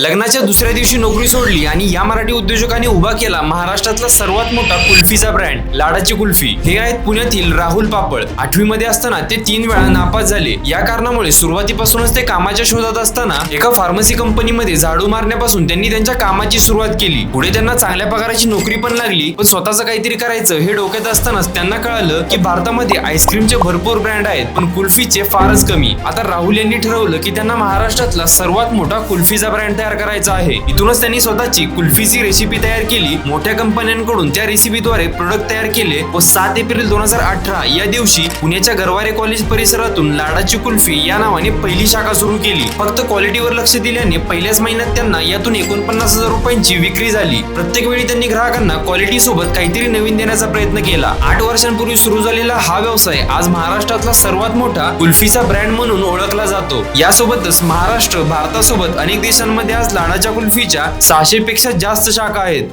लग्नाच्या दुसऱ्या दिवशी नोकरी सोडली आणि या मराठी उद्योजकाने उभा केला महाराष्ट्रातला सर्वात मोठा कुल्फीचा ब्रँड लाडाची कुल्फी. हे आहेत पुण्यातील राहुल पापळ आठवी मध्ये असताना ते तीन वेळा नापास झाले. या कारणामुळे सुरुवातीपासूनच ते कामाच्या शोधात असताना एका फार्मसी कंपनीमध्ये झाडू मारण्यापासून त्यांनी त्यांच्या कामाची सुरुवात केली. पुढे त्यांना चांगल्या पगाराची नोकरी पण लागली पण स्वतःचं काहीतरी करायचं हे डोक्यात असतानाच त्यांना कळालं की भारतामध्ये आईस्क्रीमचे भरपूर ब्रँड आहेत पण कुल्फीचे फारच कमी. आता राहुल यांनी ठरवलं की त्यांना महाराष्ट्रातला सर्वात मोठा कुल्फीचा ब्रँड तयार करायचा आहे. इथूनच त्यांनी स्वतःची कुल्फीची रेसिपी तयार केली. मोठ्या कंपन्यांकडून त्या रेसिपीद्वारे प्रोडक्ट तयार केले व सात एप्रिल दोन हजार अठरा या दिवशी पुण्याच्या गरवारे कॉलेज परिसरातून लाडाची कुल्फी या नावाने पहिली शाखा सुरू केली. फक्त क्वालिटीवर लक्ष दिल्याने पहिल्याच महिन्यात त्यांना यातून एकोणपन्नास हजार रुपयांची विक्री झाली. प्रत्येक वेळी त्यांनी ग्राहकांना क्वालिटी सोबत काहीतरी नवीन देण्याचा प्रयत्न केला. आठ वर्षांपूर्वी सुरू झालेला हा व्यवसाय आज महाराष्ट्रातला सर्वात मोठा कुल्फीचा ब्रँड म्हणून ओळखला जातो. यासोबतच महाराष्ट्र भारतासोबत अनेक देशांमध्ये आज लाडाच्या कुल्फीच्या सहाशे पेक्षा जास्त शाखा आहेत.